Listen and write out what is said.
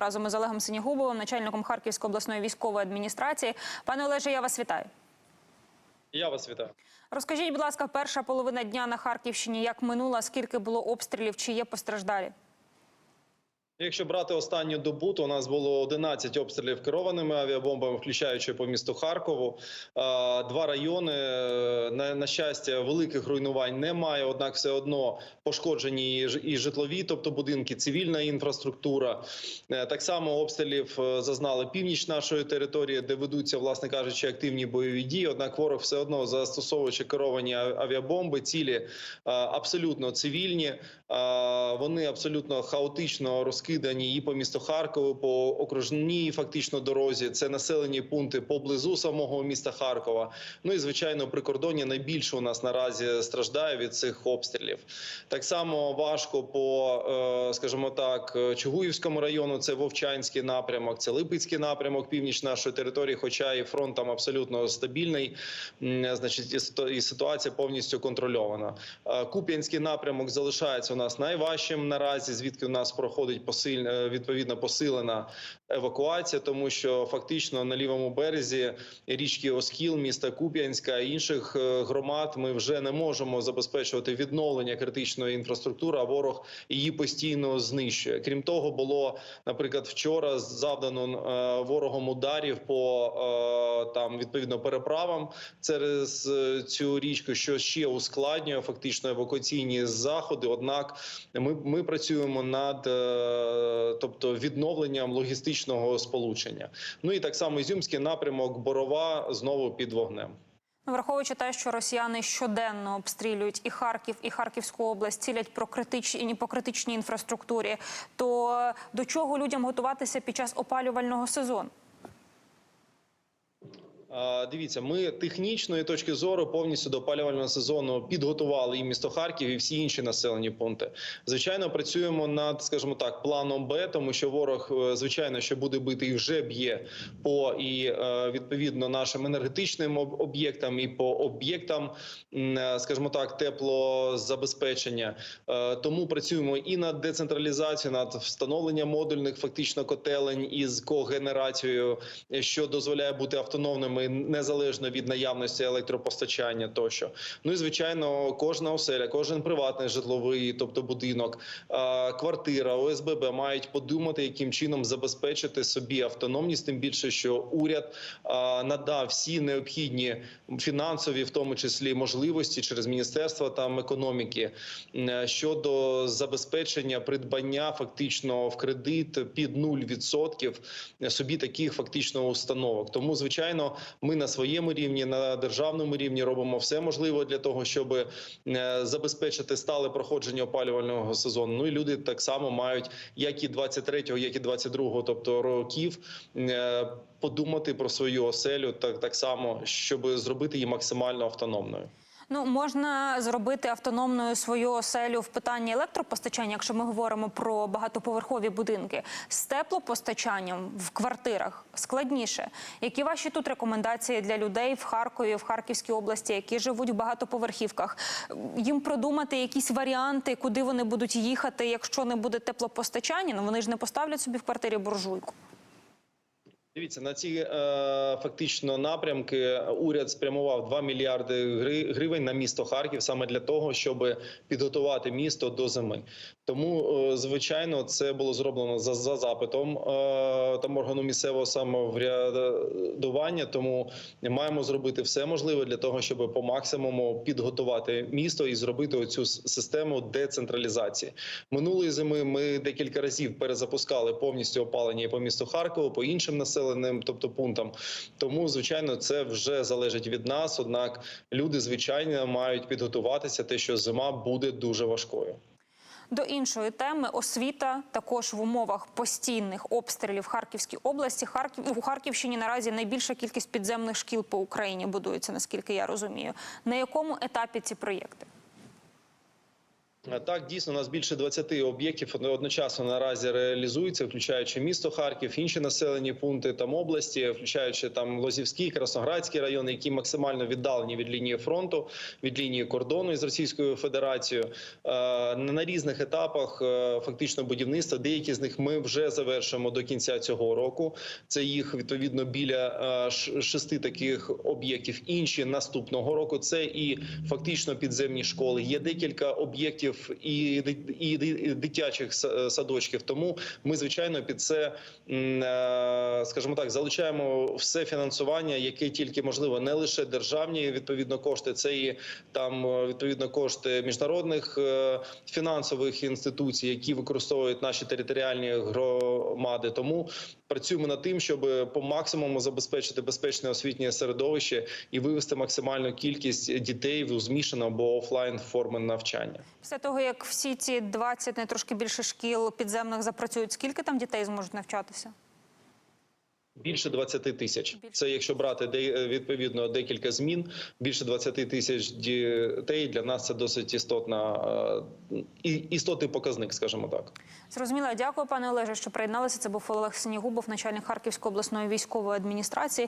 разом із Олегом Синігубовим, начальником Харківської обласної військової адміністрації. Пане Олеже, я вас вітаю. Я вас вітаю. Розкажіть, будь ласка, перша половина дня на Харківщині як минула, скільки було обстрілів, чи є постраждалі? Якщо брати останню добу, то у нас було 11 обстрілів керованими авіабомбами, включаючи по місту Харкову. Два райони е, на, на щастя великих руйнувань немає однак, все одно пошкоджені і житлові, тобто будинки, цивільна інфраструктура. Е, Так само обстрілів е, зазнали північ нашої території, де ведуться, власне кажучи, активні бойові дії. Однак ворог все одно застосовуючи керовані авіабомби, цілі абсолютно цивільні. Вони абсолютно хаотично розкидані і по місту Харкову, по окружній фактично дорозі. Це населені пункти поблизу самого міста Харкова. Ну і звичайно, прикордоння найбільше у нас наразі страждає від цих обстрілів. Так само важко по, е, скажімо так, Чугуївському району. Це Вовчанський напрямок, це Липецький напрямок, північ нашої території. Хоча і фронт там абсолютно стабільний. Значить, і ситуація повністю контрольована. Е, Куп'янський напрямок залишається у нас найважчим наразі, звідки у нас проходить посиль, е, відповідно посилена евакуація, тому що фактично на лівому березі річки Оскіл, міста Куп'янська і інших е, громад ми вже не можемо забезпечувати відновлення критичної інфраструктури. А ворог її постійно знищує. Крім того, було наприклад вчора завдано е, ворогом ударів по там відповідно переправам через цю річку, що ще ускладнює фактично евакуаційні заходи. Однак ми, ми працюємо над тобто відновленням логістичного сполучення. Ну і так само Ізюмський напрямок Борова знову під вогнем. Ну, Враховуючи те, що росіяни щоденно обстрілюють і Харків, і Харківську область, цілять про критичні по критичній інфраструктурі, то до чого людям готуватися під час опалювального сезону? Дивіться, ми технічної точки зору повністю до опалювального сезону підготували і місто Харків, і всі інші населені пункти. Звичайно, працюємо над, скажімо так, планом Б, тому що ворог, е, звичайно, що буде бити і вже б'є по і е, відповідно нашим енергетичним об'єктам, і по об'єктам, е, скажімо так, теплозабезпечення. Тому працюємо і над децентралізацією, над встановленням модульних фактично котелень із когенерацією, що дозволяє бути автономними незалежно від наявності електропостачання тощо. Ну і звичайно, кожна оселя, кожен приватний житловий, тобто будинок, квартира, ОСББ мають подумати, яким чином забезпечити собі автономність, тим більше, що уряд надав всі необхідні фінансові, в тому числі можливості через міністерство там економіки щодо забезпечення придбання фактично в кредит під 0% собі таких фактично установок. Тому, звичайно, ми на своєму рівні, на державному рівні робимо все можливе для того, щоб е, забезпечити стале проходження опалювального сезону. Ну і люди так само мають, як і 23-го, як і 22-го, тобто років. е, Подумати про свою оселю так, так само, щоб зробити її максимально автономною. Ну можна зробити автономною свою оселю в питанні електропостачання, якщо ми говоримо про багатоповерхові будинки з теплопостачанням в квартирах складніше. Які ваші тут рекомендації для людей в Харкові, в Харківській області, які живуть в багатоповерхівках? Їм продумати якісь варіанти, куди вони будуть їхати, якщо не буде теплопостачання? Ну вони ж не поставлять собі в квартирі буржуйку. Дивіться на ці е, фактично напрямки. Уряд спрямував 2 мільярди гри- гривень на місто Харків саме для того, щоб підготувати місто до зими. Тому, е, звичайно, це було зроблено за, за запитом е, там органу місцевого самоврядування. Тому маємо зробити все можливе для того, щоб по максимуму підготувати місто і зробити оцю систему децентралізації. Минулої зими ми декілька разів перезапускали повністю опалення по місту Харкову, по іншим населеним, тобто пунктам. Тому, звичайно, це вже залежить від нас. Однак люди, звичайно, мають підготуватися, те, що зима буде дуже важкою. До іншої теми освіта також в умовах постійних обстрілів Харківській області. Харків у Харківщині наразі найбільша кількість підземних шкіл по Україні будується, наскільки я розумію. На якому етапі ці проєкти? Так, дійсно, у нас більше 20 об'єктів одночасно наразі реалізуються, включаючи місто Харків, інші населені пункти там області, включаючи там Лозівський, Красноградський райони, які максимально віддалені від лінії фронту, від лінії кордону із Російською Федерацією. Е, На різних етапах е, фактично будівництва. Деякі з них ми вже завершимо до кінця цього року. Це їх відповідно біля е, шести таких об'єктів. Інші наступного року. Це і фактично підземні школи. Є декілька об'єктів ди- і і дитячих с- садочків. Тому ми звичайно під це е, скажімо так, залучаємо все фінансування, яке тільки можливо, не лише державні відповідно кошти, це і там е, відповідно кошти міжнародних е, фінансових інституцій, які використовують наші територіальні громади. Тому працюємо над тим, щоб по максимуму забезпечити безпечне освітнє середовище і вивести максимальну кількість дітей в змішану або офлайн форми навчання. Після того, як всі ці 20, не трошки більше шкіл підземних запрацюють, скільки там дітей зможуть навчатися? Більше 20 тисяч. Це якщо брати відповідно декілька змін. Більше 20 тисяч дітей для нас це досить істотна е, істотний показник, скажімо так. Зрозуміло. Дякую, пане Олеже, що приєдналися. Це був Олег Синігубов, начальник Харківської обласної військової адміністрації.